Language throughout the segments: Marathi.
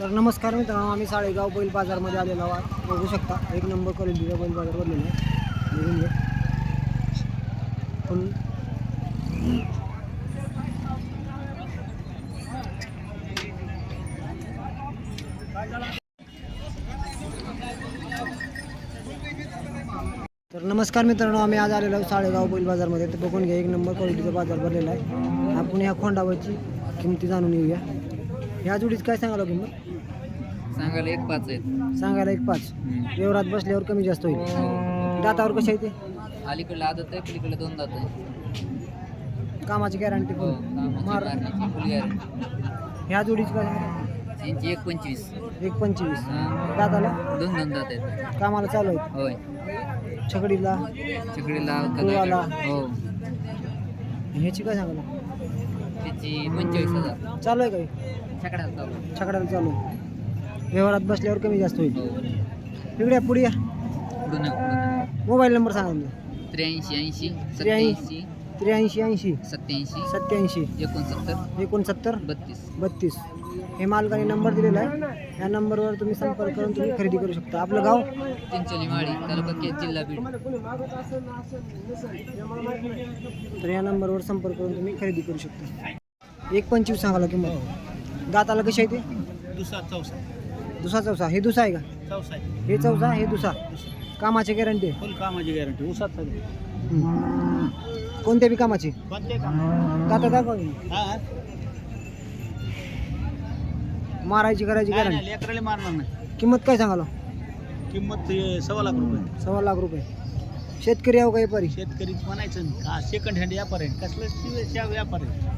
तर नमस्कार मित्रांनो आम्ही साळेगाव बैल बाजारमध्ये आलेलो आहोत. बघू शकता एक नंबर क्वालिटीचा बैल बाजार भरलेला आहे. बघून घ्या. पण तर नमस्कार मित्रांनो आम्ही आज आलेलो आहोत साळेगाव बैल बाजारमध्ये. तर बघून घ्या एक नंबर क्वालिटीचा बाजार भरलेला आहे. आपण या खोंडावरची किमती जाणून येऊया ह्या जोडीत काय सांगालो किंमत सांगायला एक पाच आहेत. सांगायला एक पाच. व्यवहारात बसल्यावर कमी जास्त होईल. दातावर कसे आहे ते? अलीकडलं आदत आहे पलीकडे दोन दात आहे कामाची गॅरंटी हो पण मार कामाची फुल गॅरंटी ह्या जोडीची काय? त्यांची एक पंचवीस. एक पंचवीस. हा. दाताला? दोन दोन दात आहेत. कामाला चालू आहे होय. छकडीला? चिकडीला गुळाला. हो. ह्याची काय सांगाल त्याची पंचेचाळीस हजार. चालू आहे काय? छकड्याला चालू. छकड्याला चालू. आहे व्यवहारात बसल्यावर कमी जास्त होईल. इकडे या, पुढे या. मोबाईल नंबर सांगा तुमचा. त्र्याऐंशी ऐंशी सत्याऐंशी. त्र्याऐंशी ऐंशी. सत्याऐंशी. सत्याऐंशी. एकोणसत्तर. एकोणसत्तर. बत्तीस. बत्तीस. हे मालकाने नंबर दिलेला आहे. या नंबरवर तुम्ही संपर्क करून तुम्ही खरेदी करू शकता. आपलं गाव? चिंचोली माळी तालुका केज जिल्हा बीड. तर या नंबरवर संपर्क करून तुम्ही खरेदी करू शकता. एक पंचवीस सांगाला किंमत. दाताला कशी आहे ते? दुसरा चौसा. दुसा चौसा. हे दुसा आहे का? चौसा आहे. हे चौसा हे दुसा कामाची गॅरंटी फुल कामाची गॅरंटी उसात. कोणत्या बी कामाची? कोणते का दाता दाखवा हा? मारायची करायची नाही, गॅरंटी लेकराला मारणार नाही. किंमत काय सांगाला? किंमत हे सव्वा लाख रुपये. सव्वा लाख रुपये. शेतकरी आहो का व्यापारी? शेतकरी म्हणायचं का सेकंड हँड व्यापार आहे? कसलं व्यापार आहे?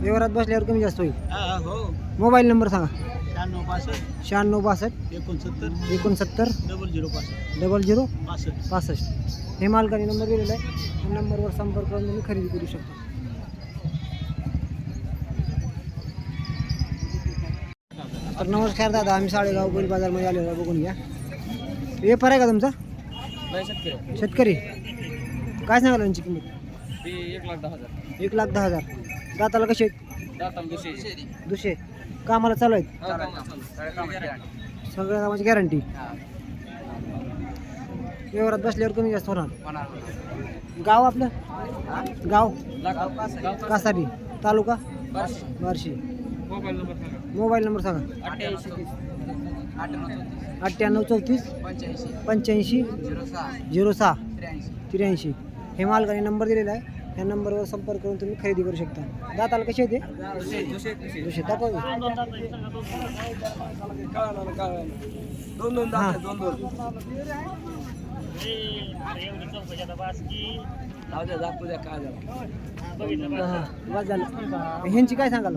व्यवहारात बसल्यावर कमी जास्त होईल. हा हा, हो. मोबाईल नंबर सांगा. शहाण्णव बासष्ट. एकोणसत्तर. एकोणसत्तर. डबल झिरो पासष्ट डबल झिरो पासष्ट पासष्ट हे मालकाने नंबर दिलेला आहे. या नंबरवर संपर्क करून तुम्ही खरेदी करू शकता. तर नमस्कार दादा आम्ही साळेगाव बैल बाजारमध्ये आलेलो आहे, बघून घ्या. व्यापार आहे का तुमचा? शेतकरी. काय सांगाल यांची किंमत? एक लाख दहा हजार. एक लाख दहा हजार. दाताला कसे आहेत? दुसरे. कामाला चालू आहेत? सगळ्या कामाची गॅरंटी व्यवहारात बसल्यावर कमी जास्त होणार. गाव आपलं? गाव? कासारी तालुका? बार्शी. मोबाईल नंबर सांगा. अठ्ठ्याण्णव चौतीस. पंच्याऐंशी. झिरो सहा. त्र्याऐंशी. हे मालकाने नंबर दिलेला आहे. या नंबरवर संपर्क करून तुम्ही खरेदी करू शकता. दाताला कसे येते दुसरे दाखवा हां हां, बस झालं. ह्यांची काय सांगाल?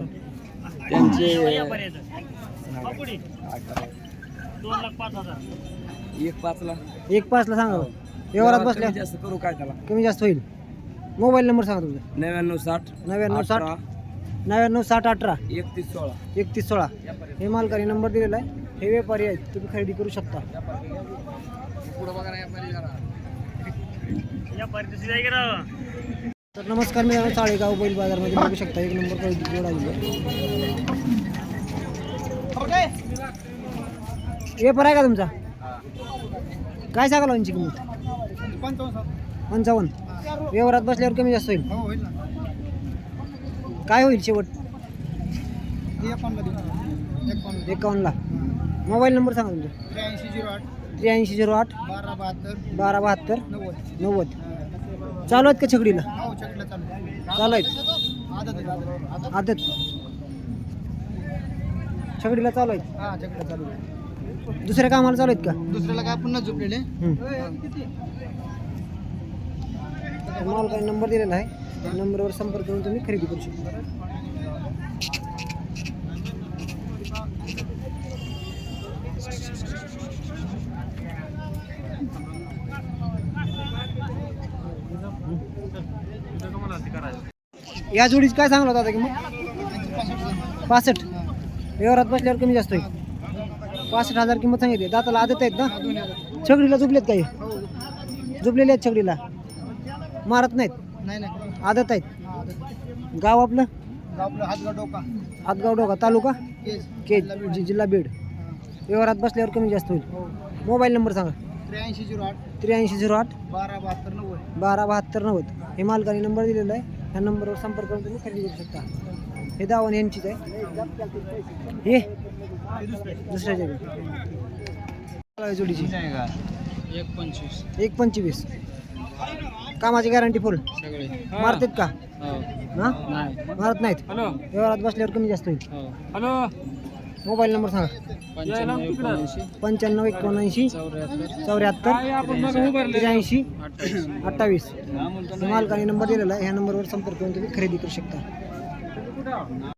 एक पाचला. एक पाचला सांगा व्यवहारात बसल्या. जास्त करू काय त्याला? कमी जास्त होईल. मोबाईल नंबर सांगा तुमचा. नव्याण्णव साठ नव्याण्णव साठ नव्याण्णव साठ अठरा. एकतीस सोळा. एकतीस सोळा. हे मालकाने नंबर दिलेला आहे. हे व्यापारी आहेत. तुम्ही खरेदी करू शकता. तर नमस्कार मी आहे चाळेगाव बैल बाजारमध्ये बघू शकता. एक नंबर क्वालिटी जोड आहे. व्यापार आहे का तुमचा? काय सांगाल यांची किंमत? पंचावन्न. व्यवहारात बसल्यावर कमी जास्त होईल. काय होईल शेवट? एकावन्नला मोबाईल नंबर सांगा तुमचा. त्र्याऐंशी झिरो आठ. त्र्याऐंशी झिरो आठ. बारा बहात्तर. बारा बहात्तर. नव्वद. नव्वद. चालू आहेत का छकडीला? हो चकडला चालू चालू आहेत. आदत आदत आदत छकडीला चालू आहेत. हा चकडला चालू दुसऱ्या कामाला चालू आहेत का? दुसऱ्याला काय पुन्हा झोपलेले? हम्म. तर मालकाने नंबर दिलेला आहे. त्या नंबरवर संपर्क करून तुम्ही खरेदी करू शकता. या जोडीच काय सांगला होता आता की कमी जास्त होईल. हज़ार किंमत सांगितली. दाताला आदत आहेत ना? छकडीला झुपलेत काही झुपलेले आहेत छकडीला मारत नाहीत? नाही नाही. आदत आहेत? गाव आपलं? आपलं हातगा डोका. हातगाव डोका तालुका? केस केज जि- जिल्हा बीड. व्यवहारात बसल्यावर कमी जास्त होईल. मोबाईल नंबर सांगा. त्र्याऐंशी झिरो आठ. त्र्याऐंशी झिरो आठ. बारा बहात्तर नव्वद. बारा बहात्तर नव्वद. हे मालकाने नंबर दिलेला आहे. ह्या नंबरवर संपर्क करून तुम्ही खरेदी करू शकता. हे दावण यांचीच आहे. हे दुसऱ्याच्या जोडीची एक पंचवीस. एक पंचवीस. कामाची गॅरंटी फुल सगळे. मारतात का? हो. नाही. मारत नाहीत? हॅलो. व्यवहारात बसल्यावर कमी जास्त होईल. हो. हॅलो. मोबाईल नंबर सांगा. पंच्याण्णव एकोणऐंशी. चौऱ्याहत्तर त्र्याऐंशी अठ्ठावीस. मालकाने नंबर दिलेला आहे? ह्या नंबरवर संपर्क करून तुम्ही खरेदी करू शकता.